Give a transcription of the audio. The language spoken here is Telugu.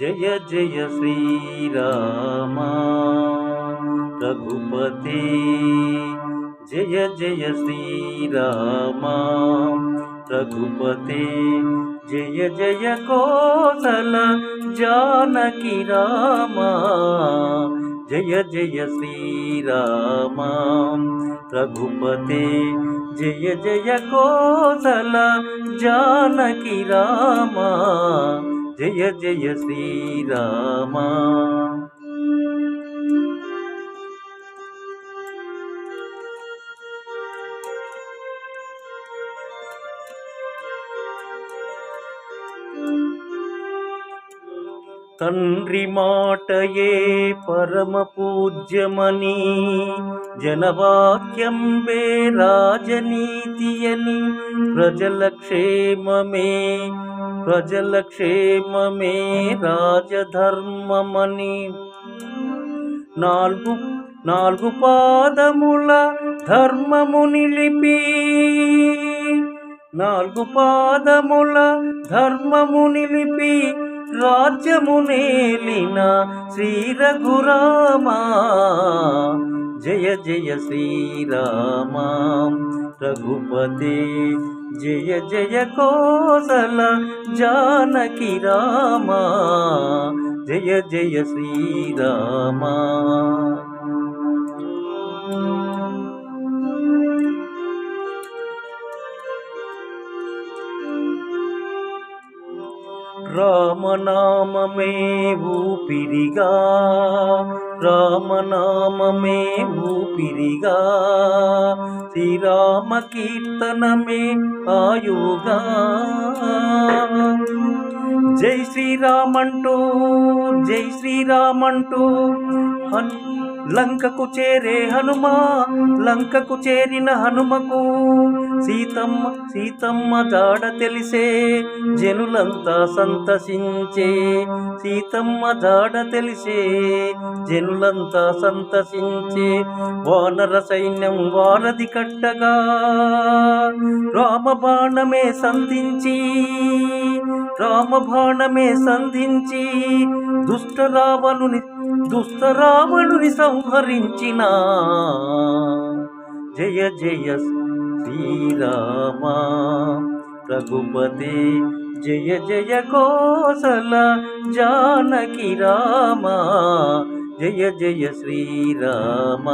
జయ జయ శ్రీరామ. రఘుపతి జయ జయ శ్రీరామ. రఘుపతి జయ జయ కోసల జానకి రామ. జయ జయ శ్రీరామ. రఘుపతి జయ జయ కోసల జానకి రామ. జయ జయ శ్రీరామ తండ్రి మాటయే పరమ పూజ్యమని జనవాక్యంబే రాజనీతియని ప్రజల క్షేమమే ప్రజల క్షేమమే రాజధర్మమని. నాలుగు నాలుగు పాదముల ధర్మము నిలిపి నాలుగు పాదముల ధర్మము నిలిపి రాజ్యమునేలిన శ్రీ రఘురామా జయ జయ శ్రీరామ. రఘుపతే జయ జయ కోసల జానకి రామ. జయ జయ శ్రీరామ. రామనామమే ఊపిరిగా రామనామమే ఊపిరిగా శ్రీరామ కీర్తనమే ఆయుగా. జై శ్రీరామంటూ జై శ్రీరామంటూ హన్ లంకకు చేరే హనుమ లంకకు చేరిన హనుమకు సీతమ్మ సీతమ్మ జాడ తెలిసే జనులంతా సంతసించే. సీతమ్మ జాడ తెలిసే జనులంతా సంతసించే. వానర సైన్యం వారధి కట్టగా రామబాణమే సంధించి రామబాణమే సంధించి దుష్ట రావణుని దుష్ట రావణుని సంహరించిన. జయ జయ శ్రీరామ రఘుపతి జయ జయ కోసల జానకి రామ జయ జయ శ్రీరామ